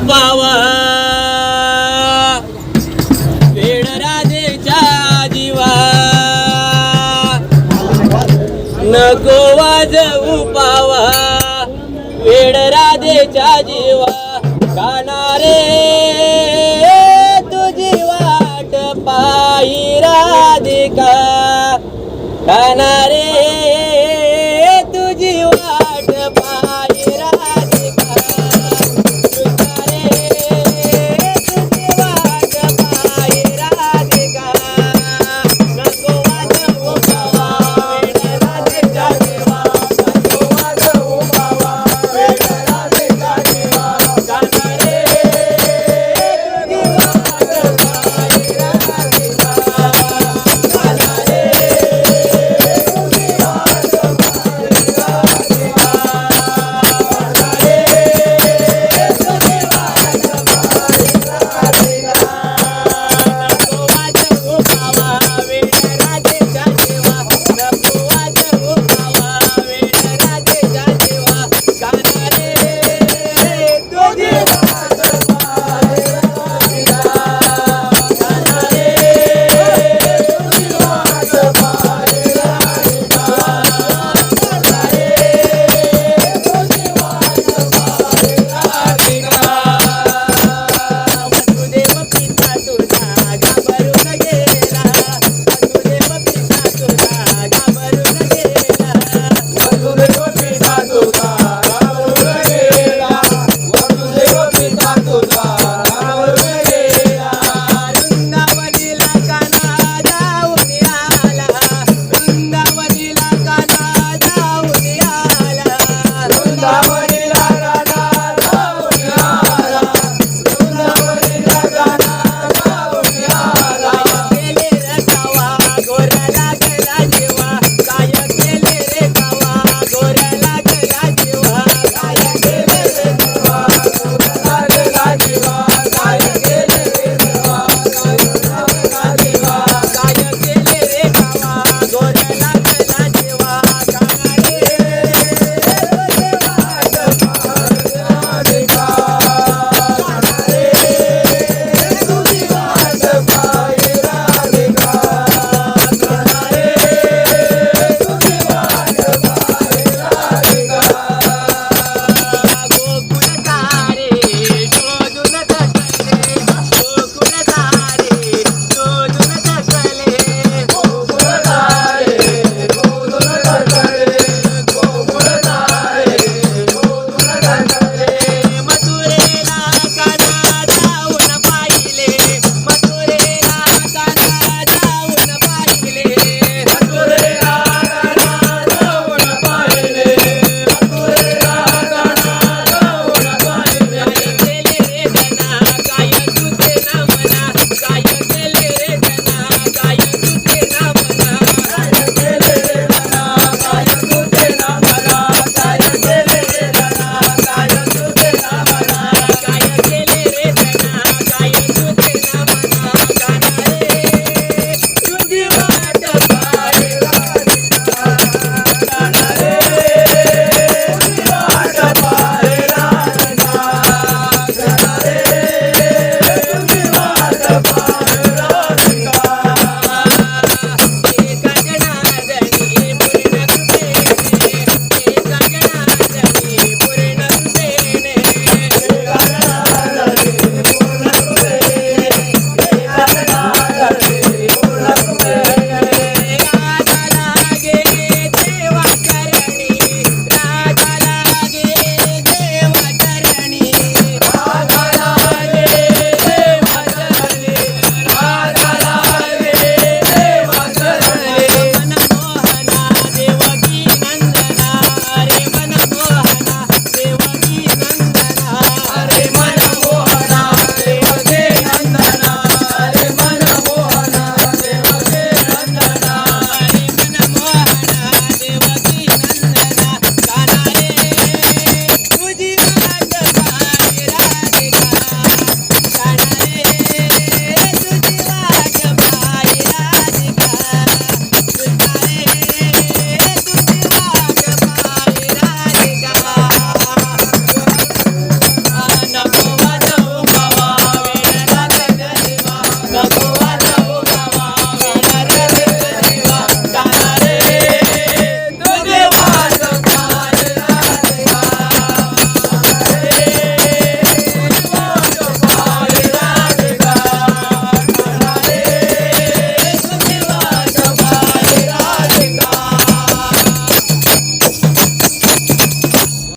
पावा. वेड राधेच्या जीवा. नको वाजवू पावा. वेड राधेच्या जीवा. कानारे तुझी वाट पायी राधिका. कानारे